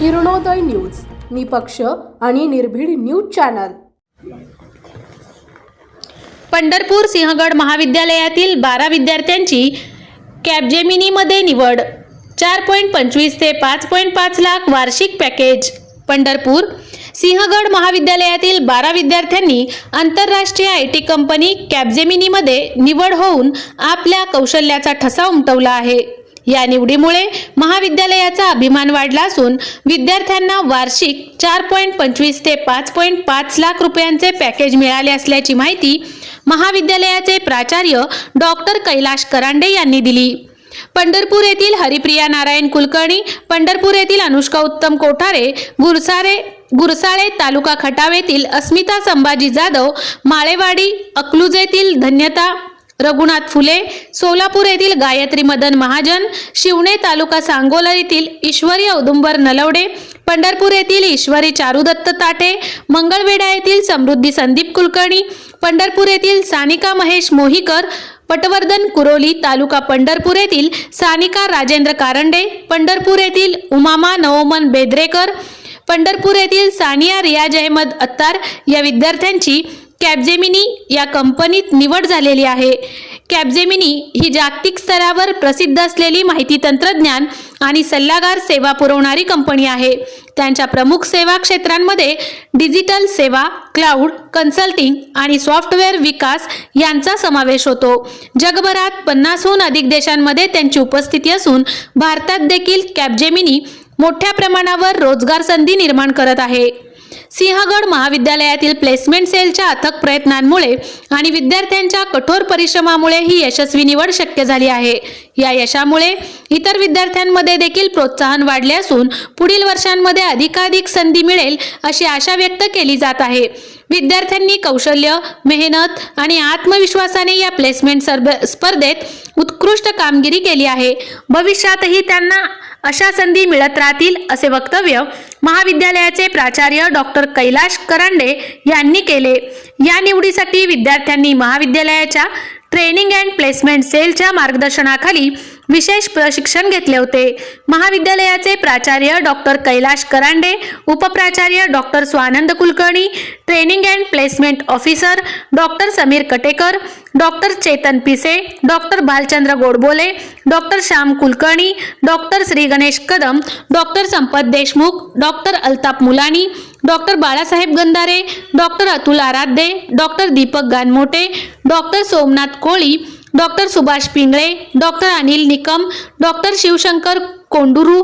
Kiranoday news निपक्ष आणि निर्भीड न्यूज चॅनल. पंढरपूर सिंहगड महाविद्यालयातील बारा विद्यार्थ्यांची कॅबजेमिनीमध्ये निवड. चार पॉईंट पंचवीस ते पाच पॉईंट पाच लाख वार्षिक पॅकेज. पंढरपूर सिंहगड महाविद्यालयातील बारा विद्यार्थ्यांनी आंतरराष्ट्रीय आय टी कंपनी कॅबजेमिनीमध्ये निवड होऊन आपल्या कौशल्याचा ठसा उमटवला आहे. या निवडीमुळे महाविद्यालयाचा अभिमान वाढला असून विद्यार्थ्यांना वार्षिक चार पॉईंट पंचवीस ते पाच पॉईंट पाच लाख रुपयांचे पॅकेज मिळाले असल्याची माहिती महाविद्यालयाचे प्राचार्य डॉक्टर कैलाश करांडे यांनी दिली. पंढरपूर येथील हरिप्रिया नारायण कुलकर्णी पंढरपूर येथील अनुष्का उत्तम कोठारे गुरसारे गुरसाळे तालुका खटाव येथील अस्मिता संभाजी जाधव माळेवाडी अकलूज येथील धन्यता रघुनाथ फुले सोलापूर येथील गायत्री मदन महाजन शिवणे तालुका सांगोला येथील ईश्वरी औदुंबर नलवडे पंढरपूर येथील ईश्वरी चारुदत्त ताटे मंगळवेढा येथील समृद्धी संदीप कुलकर्णी पंढरपूर येथील सानिका महेश मोहीकर पटवर्धन कुरोली तालुका पंढरपूर येथील सानिका राजेंद्र कारंडे पंढरपूर येथील उमामा नवोमन बेद्रेकर पंढरपूर येथील सानिया रियाज अहमद अत्तार या विद्यार्थ्यांची कॅबजेमिनी या कंपनीत निवड झालेली आहे. कॅबजेमिनी ही जागतिक स्तरावर प्रसिद्ध असलेली माहिती तंत्रज्ञान आणि सल्लागार सेवा पुरवणारी कंपनी आहे. त्यांच्या प्रमुख सेवा क्षेत्रांमध्ये डिजिटल सेवा क्लाउड कन्सल्टिंग आणि सॉफ्टवेअर विकास यांचा समावेश होतो. जगभरात पन्नासहून अधिक देशांमध्ये त्यांची उपस्थिती असून भारतात देखील कॅबजेमिनी मोठ्या प्रमाणावर रोजगार संधी निर्माण करत आहे. सिंहगड महाविद्यालयातील प्लेसमेंट सेलच्या अथक प्रयत्नांमुळे आणि विद्यार्थ्यांच्या कठोर परिश्रमामुळे ही यशस्वी निवड शक्य झाली आहे. या यशामुळे इतर विद्यार्थ्यांमध्ये देखील प्रोत्साहन वाढले असून पुढील वर्षांमध्ये अधिकाधिक संधी मिळेल अशी आशा व्यक्त केली जात आहे. विद्यार्थ्यांनी कौशल्य मेहनत आणि आत्मविश्वासाने या प्लेसमेंट सर्ब स्पर्धेत उत्कृष्ट कामगिरी केली आहे. भविष्यातही त्यांना अशा संधी मिळत राहतील असे वक्तव्य महाविद्यालयाचे प्राचार्य डॉक्टर कैलाश करांडे यांनी केले. या निवडीसाठी विद्यार्थ्यांनी महाविद्यालयाच्या ट्रेनिंग अँड प्लेसमेंट सेलच्या मार्गदर्शनाखाली विशेष प्रशिक्षण घेतले होते. महाविद्यालयाचे प्राचार्य doctor Kailash Karande उपप्राचार्य doctor Swanand Kulkarni training and placement officer doctor Sameer Katekar doctor Chetan Pise doctor Bhalchandra Godbole doctor Shyam Kulkarni doctor Shri Ganesh Kadam doctor Sampat Deshmukh doctor Altap Mulani doctor Balasaheb Gandhare doctor Atul Aradhye doctor Deepak Ganmote doctor Somnath Koli doctor Subhash Pingale doctor Anil Nikam doctor Shivshankar Konduru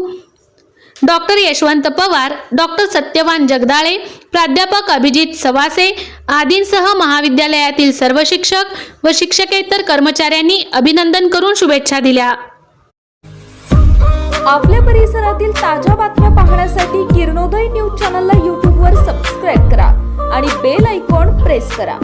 doctor Yashwant Pawar doctor Satyawan Jagdale प्राध्यापक अभिजित सवासे आदींसह महाविद्यालयातील सर्व शिक्षक व शिक्षकेतर कर्मचाऱ्यांनी अभिनंदन करून शुभेच्छा दिल्या. आपल्या परिसरातील ताज्या बातम्या पाहण्यासाठी किरणोदय न्यूज चॅनलला यूट्यूबवर सबस्क्राईब करा आणि बेल आयकॉन प्रेस करा.